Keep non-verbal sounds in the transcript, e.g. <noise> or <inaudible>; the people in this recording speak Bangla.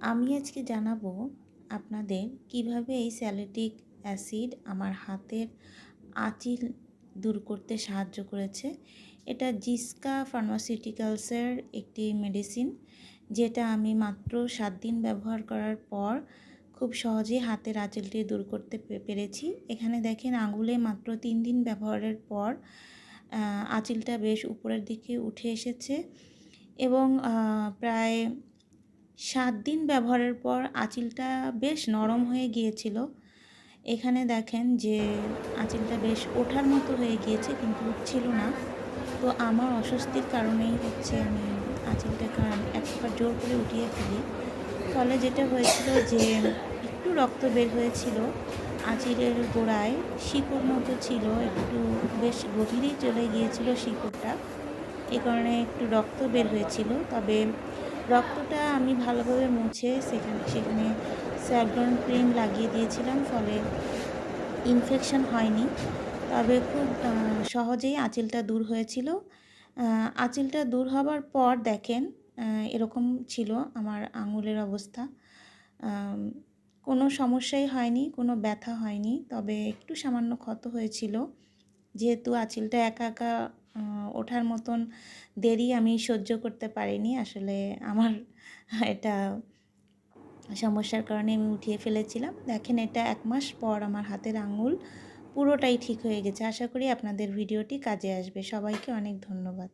আমি আজকে জানাব আপনাদের কীভাবে এই স্যালেটিক অ্যাসিড আমার হাতের আঁচিল দূর করতে সাহায্য করেছে। এটা জিসকা ফার্মাসিউটিক্যালসের একটি মেডিসিন, যেটা আমি মাত্র সাত দিন ব্যবহার করার পর খুব সহজেই হাতের আঁচিলটি দূর করতে পেরেছি। এখানে দেখেন আঙুলে মাত্র তিন দিন ব্যবহারের পর আঁচিলটা বেশ উপরের দিকে উঠে এসেছে এবং প্রায় সাত দিন ব্যবহারের পর আঁচিলটা বেশ নরম হয়ে গিয়েছিল। এখানে দেখেন যে আঁচিলটা বেশ ওঠার মতো হয়ে গিয়েছে, কিন্তু উঠছিল না। তো আমার অস্বস্তির কারণেই হচ্ছে আমি আঁচিলটা এক একবার জোর করে উঠিয়ে ফেলি। ফলে যেটা হয়েছিল যে একটু রক্ত বের হয়েছিল, আঁচিলের গোড়ায় শিকড় মতো ছিল, একটু বেশ গভীরেই চলে গিয়েছিল শিকড়টা। এ কারণে একটু রক্ত বের হয়েছিল। তবে রক্তটা আমি ভালোভাবে মুছে সেখানে সেখানে স্যাভলন ক্রিম লাগিয়ে দিয়েছিলাম, ফলে ইনফেকশন হয়নি। তবে খুব সহজেই আঁচিলটা দূর হয়েছিল। আঁচিলটা দূর হবার পর দেখেন এরকম ছিল আমার আঙুলের অবস্থা। কোনো সমস্যাই হয়নি, কোনো ব্যথা হয়নি, তবে একটু সামান্য ক্ষত হয়েছিল। যেহেতু আঁচিলটা একা একা ওঠার মতন দেরি আমি সহ্য করতে পারিনি। আসলে আমার <laughs> এটা সমস্যার কারণে আমি উঠিয়ে ফেলেছিলাম। দেখেন, এটা এক মাস পর আমার হাতের আঙুল পুরোটাই ঠিক হয়ে গেছে। আশা করি আপনাদের ভিডিওটি কাজে আসবে। সবাইকে অনেক ধন্যবাদ।